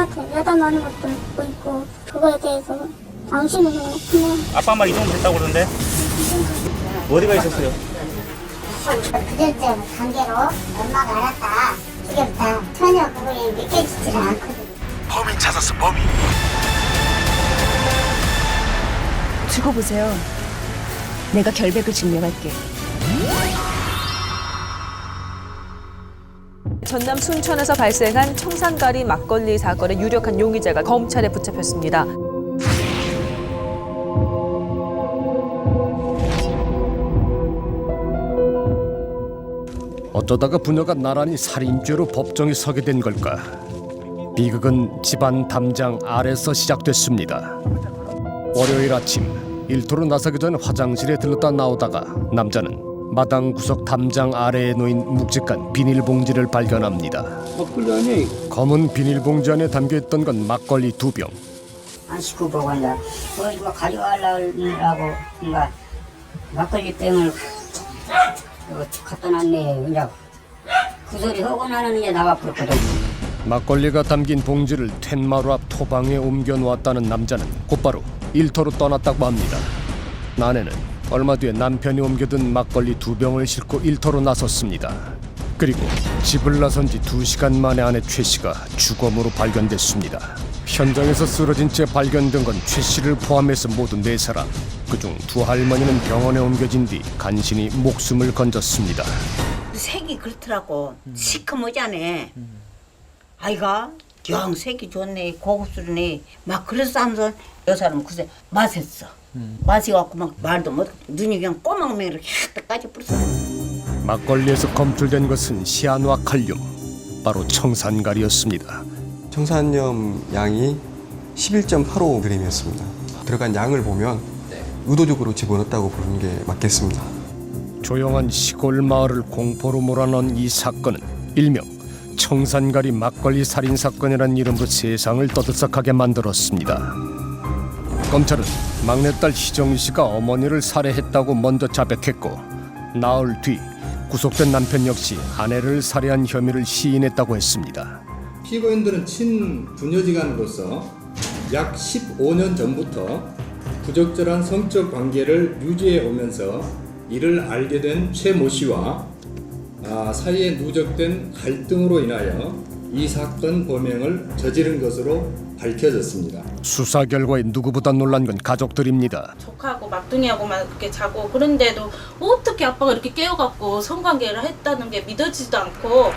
엄마한테 야단하는 것도 듣고 있고 그거에 대해서 당신은 그냥 아빠 말 이 정도 됐다고 그러는데 어디가 있었어요? 그들째 관계로 엄마가 알았다 지겹다 전혀 그거에 믿겨지질 않거든 범인 찾았어 범인 두고 보세요. 내가 결백을 증명할게. 전남 순천에서 발생한 청산가리 막걸리 사건의 유력한 용의자가 검찰에 붙잡혔습니다. 어쩌다가 부녀가 나란히 살인죄로 법정에 서게 된 걸까? 비극은 집안 담장 아래서 시작됐습니다. 월요일 아침 일터로 나서기 전 화장실에 들렀다 나오다가 남자는 마당 구석 담장 아래에 놓인 묵직한 비닐봉지를 발견합니다. 막걸리 아니 검은 비닐봉지 안에 담겨있던 건 막걸리 두 병. 안 씻고 보고 이제 뭐 가져가려고 뭔가 막걸리 병을 갖다 놨네 이제 그 소리 하고 나는 이제 나가 버렸거든 막걸리가 담긴 봉지를 텐마루 앞 토방에 옮겨 놓았다는 남자는 곧바로 일터로 떠났다고 합니다. 아내는 얼마 뒤에 남편이 옮겨둔 막걸리 두 병을 싣고 일터로 나섰습니다. 그리고 집을 나선 지 두 시간 만에 아내 최 씨가 주검으로 발견됐습니다. 현장에서 쓰러진 채 발견된 건 최 씨를 포함해서 모두 네 사람. 그중 두 할머니는 병원에 옮겨진 뒤 간신히 목숨을 건졌습니다. 색이 그렇더라고 시커머잖네 아이가 영 색이 좋네 고급스러네 막 그래서 하면서 여 사람은 그새 마셨어 마셔갖고 막 말도 못 눈이 그냥 꼬막맹이로 혀까지 뿌렸어 막걸리에서 검출된 것은 시아노아 칼륨, 바로 청산가리였습니다. 청산염 양이 11.85g이었습니다. 들어간 양을 보면 의도적으로 집어넣었다고 보는 게 맞겠습니다. 조용한 시골 마을을 공포로 몰아넣은 이 사건은 일명 청산가리 막걸리 살인 사건이라는 이름으로 세상을 떠들썩하게 만들었습니다. 검찰은 막내딸 희정 씨가 어머니를 살해했다고 먼저 자백했고 나흘 뒤 구속된 남편 역시 아내를 살해한 혐의를 시인했다고 했습니다. 피고인들은 친부녀지간으로서 약 15년 전부터 부적절한 성적 관계를 유지해 오면서 이를 알게 된 최 모 씨와 아, 사이에 누적된 갈등으로 인하여 이 사건 범행을 저지른 것으로 밝혀졌습니다. 수사 결과에 누구보다 놀란 건 가족들입니다. 조카하고 막둥이하고만 그렇게 자고 그런데도 어떻게 아빠가 이렇게 깨워갖고 성관계를 했다는 게 믿어지지도 않고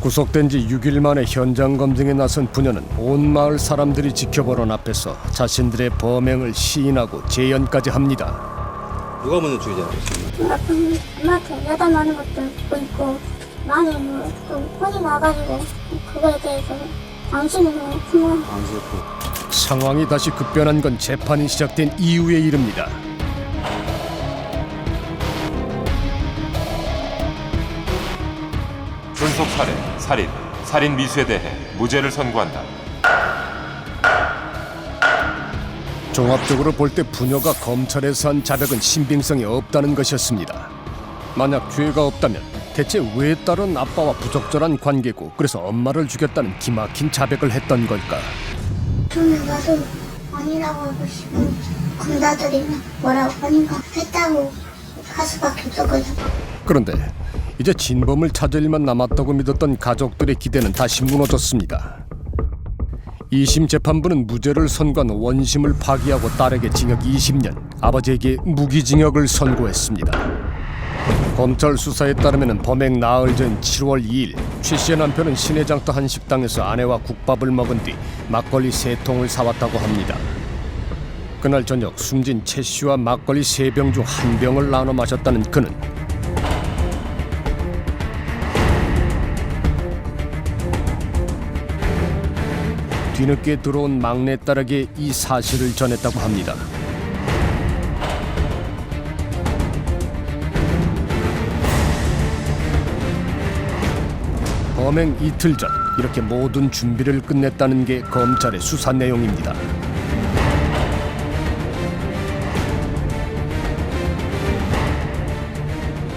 구속된 지 6일 만에 현장 검증에 나선 부녀는 온 마을 사람들이 지켜보는 앞에서 자신들의 범행을 시인하고 재연까지 합니다. 누가 먼저 주의자였습니까? 엄마한테 엄마한테 야단하는 것도 있고 많이 뭐좀 혼이 나가지고 그거에 대해서 당신은 그냥 상황이 다시 급변한 건 재판이 시작된 이후의 일입니다. 존속 살해, 살인, 살인 미수에 대해 무죄를 선고한다. 종합적으로 볼 때 부녀가 검찰에서 한 자백은 신빙성이 없다는 것이었습니다. 만약 죄가 없다면 대체 왜 딸은 아빠와 부적절한 관계고 그래서 엄마를 죽였다는 기막힌 자백을 했던 걸까? 저는 나도 아니라고 하고 싶고 검사들이면 뭐라고 하니까 했다고 할 수밖에 없었거든 그런데 이제 진범을 찾을 일만 남았다고 믿었던 가족들의 기대는 다시 무너졌습니다. 2심 재판부는 무죄를 선고한 원심을 파기하고 딸에게 징역 20년, 아버지에게 무기징역을 선고했습니다. 검찰 수사에 따르면 범행 나흘 전 7월 2일 최 씨의 남편은 신해장터 한 식당에서 아내와 국밥을 먹은 뒤 막걸리 세 통을 사왔다고 합니다. 그날 저녁 숨진 최 씨와 막걸리 세 병 중 한 병을 나눠 마셨다는 그는 뒤늦게 들어온 막내 딸에게 이 사실을 전했다고 합니다. 범행 이틀 전 이렇게 모든 준비를 끝냈다는 게 검찰의 수사 내용입니다.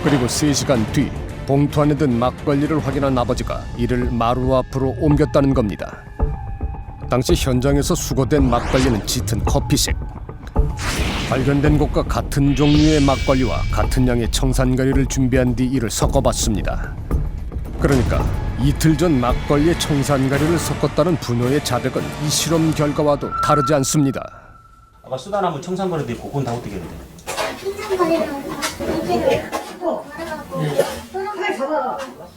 그리고 3시간 뒤 봉투 안에 든 막걸리를 확인한 아버지가 이를 마루 앞으로 옮겼다는 겁니다. 당시 현장에서 수거된 막걸리는 짙은 커피색. 발견된 것과 같은 종류의 막걸리와 같은 양의 청산가리를 준비한 뒤 이를 섞어봤습니다. 그러니까 이틀 전 막걸리에 청산가리를 섞었다는 분호의 자백은 이 실험 결과와도 다르지 않습니다. 아까 남은 청산거리도 있고 그건 다 어떻게? 흰상거리랑 이렇게 말해갖고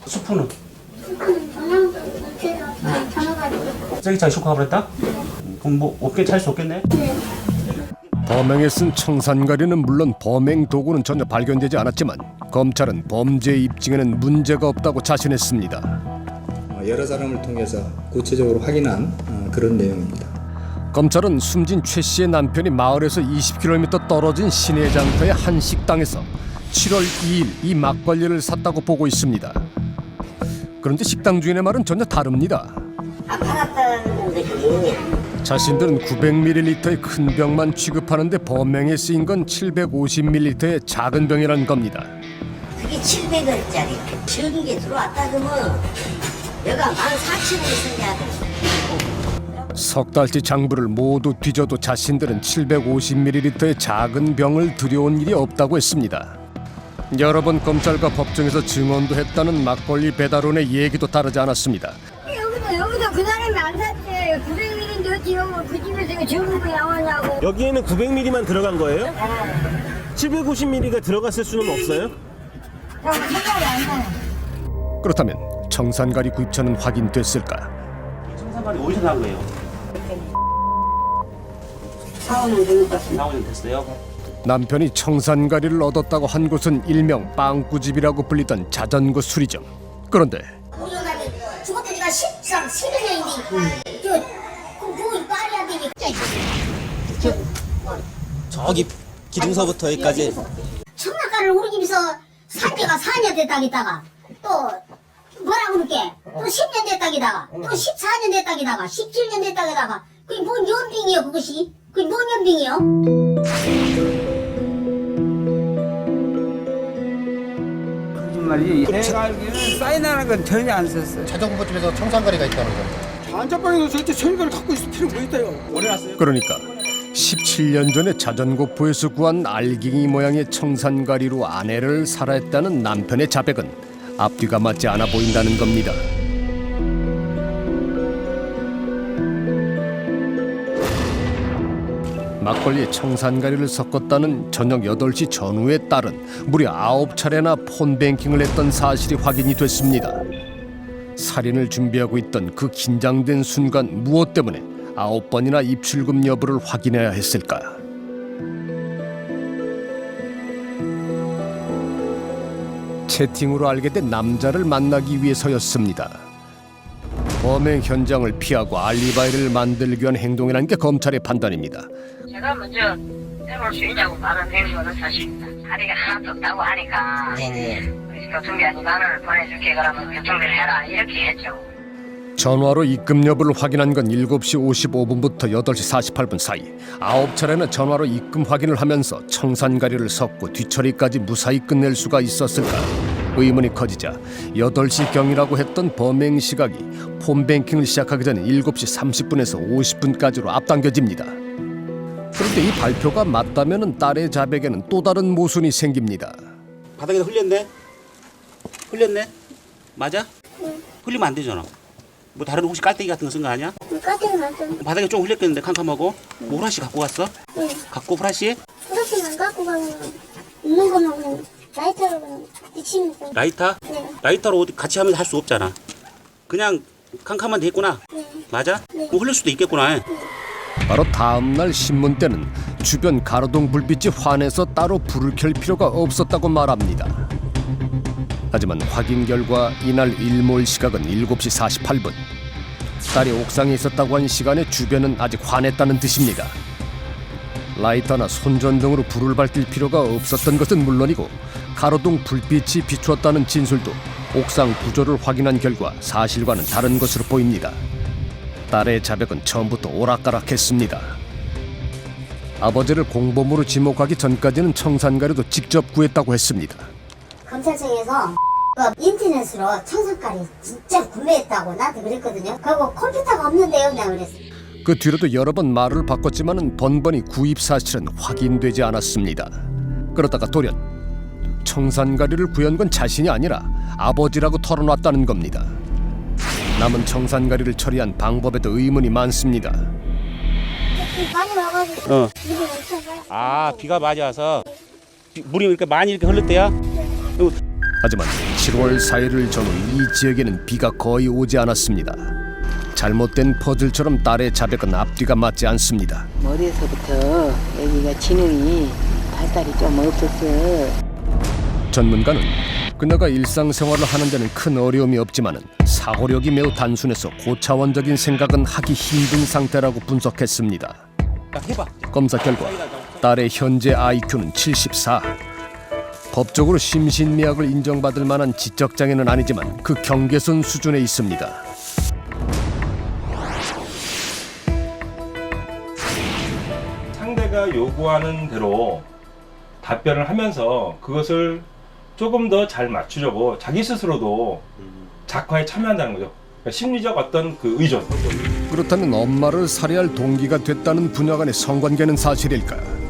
수프는? 그냥 쓰레기장에 싣고 가버렸다? 그럼 뭐 업계 찰수 없겠네? 범행에 쓴 청산가리는 물론 범행 도구는 전혀 발견되지 않았지만 검찰은 범죄 입증에는 문제가 없다고 자신했습니다. 어, 여러 사람을 통해서 구체적으로 확인한 어, 그런 내용입니다. 검찰은 숨진 최 씨의 남편이 마을에서 20km 떨어진 시내 장터의 한 식당에서 7월 2일 이 막걸리를 샀다고 보고 있습니다. 그런데 식당 주인의 말은 전혀 다릅니다. 팔았다는. 자신들은 900ml의 큰 병만 취급하는데 범행에 쓰인 건 750ml의 작은 병이라는 겁니다. 그게 700원짜리. 적은 게 들어왔다 그러면 내가 14,000원에 써야 돼. 석 달치 장부를 모두 뒤져도 자신들은 750ml의 작은 병을 들여온 일이 없다고 했습니다. 여러 번 검찰과 법정에서 증언도 했다는 막걸리 배달원의 얘기도 다르지 않았습니다. 여기도 여기도 그 사람이 안 샀지. 900원인데 어찌요? 그 집에서 이거 거 나오냐고. 여기에는 900ml만 들어간 거예요? 750ml가 들어갔을 수는 없어요? 형 생각이 안 나요. 그렇다면 청산가리 구입처는 확인됐을까? 청산거리 어디서 난 거예요? 사오는 되니까. 4, 5년 됐어요? 남편이 청산가리를 얻었다고 한 곳은 일명 빵꾸집이라고 불리던 자전거 수리점. 그런데 우리 엄마들 죽었던 지가 13, 11년인데 저 그거 말이 안 되니까 저기 기둥서부터 여기까지 청락가를 우리 집에서 산 지가 4년 됐다기다가 또 뭐라 그럴게? 또 10년 됐다기다가 또 14년 됐다기다가 17년 됐다기다가 그게 뭔 연빙이요 그것이? 그게 뭔 연빙이요? 거짓말이 내가 알기로는 사인하는 건 전혀 안 썼어요. 자전거집에서 청산가리가 있다는 거. 안전방에서 절대 철거를 갖고 있을 필요가 있다요? 오래 났어요? 그러니까 17년 전에 자전거포에서 구한 알갱이 모양의 청산가리로 아내를 살해했다는 남편의 자백은 앞뒤가 맞지 않아 보인다는 겁니다. 막걸리에 청산가리를 섞었다는 저녁 8시 전후의 딸은 무려 9차례나 폰뱅킹을 했던 사실이 확인이 됐습니다. 살인을 준비하고 있던 그 긴장된 순간 무엇 때문에 아홉 번이나 입출금 여부를 확인해야 했을까? 채팅으로 알게 된 남자를 만나기 위해서였습니다. 범행 현장을 피하고 알리바이를 만들기 위한 행동이라는 게 검찰의 판단입니다. 제가 먼저 해볼 수 있냐고 말은 한 거는 사실입니다. 다리가 하나도 없다고 하니까 우리 교통비한 2만 원을 보내줄게 그러면 교통비를 해라 이렇게 했죠. 전화로 입금 여부를 확인한 건 7시 55분부터 8시 48분 사이 아홉 차례나 전화로 입금 확인을 하면서 청산가리를 섞고 뒤처리까지 무사히 끝낼 수가 있었을까 의문이 커지자 8시경이라고 했던 범행 시각이 폰뱅킹을 시작하기 전 7시 30분에서 50분까지로 앞당겨집니다. 그런데 이 발표가 맞다면 딸의 자백에는 또 다른 모순이 생깁니다. 바닥에다 흘렸네? 흘렸네? 맞아? 흘리면 안 되잖아. 뭐 다른 혹시 깔때기 같은 거쓴거 아니야? 까지는 않죠 바닥에 좀 흘렸겠는데 캄캄하고 뭐 후라시 갖고 갔어? 네 갖고 후라시? 그렇게만 갖고 가면 있는 것만 그냥 라이터로 그냥 비치면서 라이터? 네. 라이터로 어디 같이 하면서 할 수 없잖아. 그냥 캄캄한 데 있구나. 네. 맞아? 네. 뭐 흘릴 수도 있겠구나. 바로 다음 날 신문 때는 주변 가로등 불빛이 환해서 따로 불을 켤 필요가 없었다고 말합니다. 하지만 확인 결과 이날 일몰 시각은 7시 48분. 딸이 옥상에 있었다고 한 시간에 주변은 아직 환했다는 뜻입니다. 라이터나 손전 등으로 불을 밝힐 필요가 없었던 것은 물론이고 가로등 불빛이 비추었다는 진술도 옥상 구조를 확인한 결과 사실과는 다른 것으로 보입니다. 딸의 자백은 처음부터 오락가락했습니다. 아버지를 공범으로 지목하기 전까지는 청산가리도 직접 구했다고 했습니다. 검찰청에서 그 인터넷으로 청산가리 진짜 구매했다고 나한테 그랬거든요. 그리고 컴퓨터가 없는데요, 내가 그랬어. 그 뒤로도 여러 번 말을 바꿨지만은 번번이 구입 사실은 확인되지 않았습니다. 그러다가 돌연 청산가리를 구한 건 자신이 아니라 아버지라고 털어놨다는 겁니다. 남은 청산가리를 처리한 방법에도 의문이 많습니다. 많이 와가지고 어. 아 비가 많이 와서 비- 물이 이렇게 많이 이렇게 흘릴 때야? 하지만 7월 4일을 전후 이 지역에는 비가 거의 오지 않았습니다. 잘못된 퍼즐처럼 딸의 자백은 앞뒤가 맞지 않습니다. 머리에서부터 애기가 지능이 발달이 좀 없었어. 전문가는 그녀가 일상생활을 하는 데는 큰 어려움이 없지만은 사고력이 매우 단순해서 고차원적인 생각은 하기 힘든 상태라고 분석했습니다. 검사 결과 딸의 현재 IQ는 74. 법적으로 심신미약을 인정받을 만한 지적 장애는 아니지만 그 경계선 수준에 있습니다. 상대가 요구하는 대로 답변을 하면서 그것을 조금 더 잘 맞추려고 자기 스스로도 작화에 참여한다는 거죠. 그러니까 심리적 어떤 그 의존. 그렇다면 엄마를 살해할 동기가 됐다는 부녀 간의 성관계는 사실일까?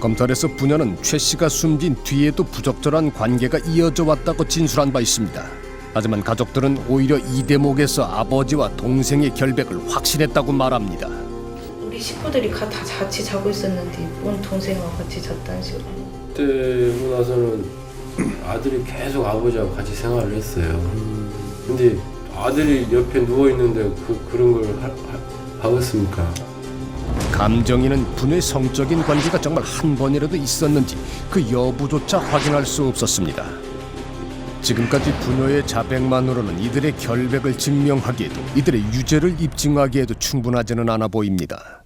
검찰에서 부녀는 최 씨가 숨진 뒤에도 부적절한 관계가 이어져 왔다고 진술한 바 있습니다. 하지만 가족들은 오히려 이 대목에서 아버지와 동생의 결백을 확신했다고 말합니다. 우리 식구들이 가- 다 같이 자고 있었는데 뭔 동생과 같이 잤다는 식으로. 그때고 나서는 아들이 계속 아버지하고 같이 생활을 했어요. 근데 아들이 옆에 누워 있는데 그 그런 걸 하, 하, 하겠습니까? 감정이는 부녀의 성적인 관계가 정말 한 번이라도 있었는지 그 여부조차 확인할 수 없었습니다. 지금까지 부녀의 자백만으로는 이들의 결백을 증명하기에도 이들의 유죄를 입증하기에도 충분하지는 않아 보입니다.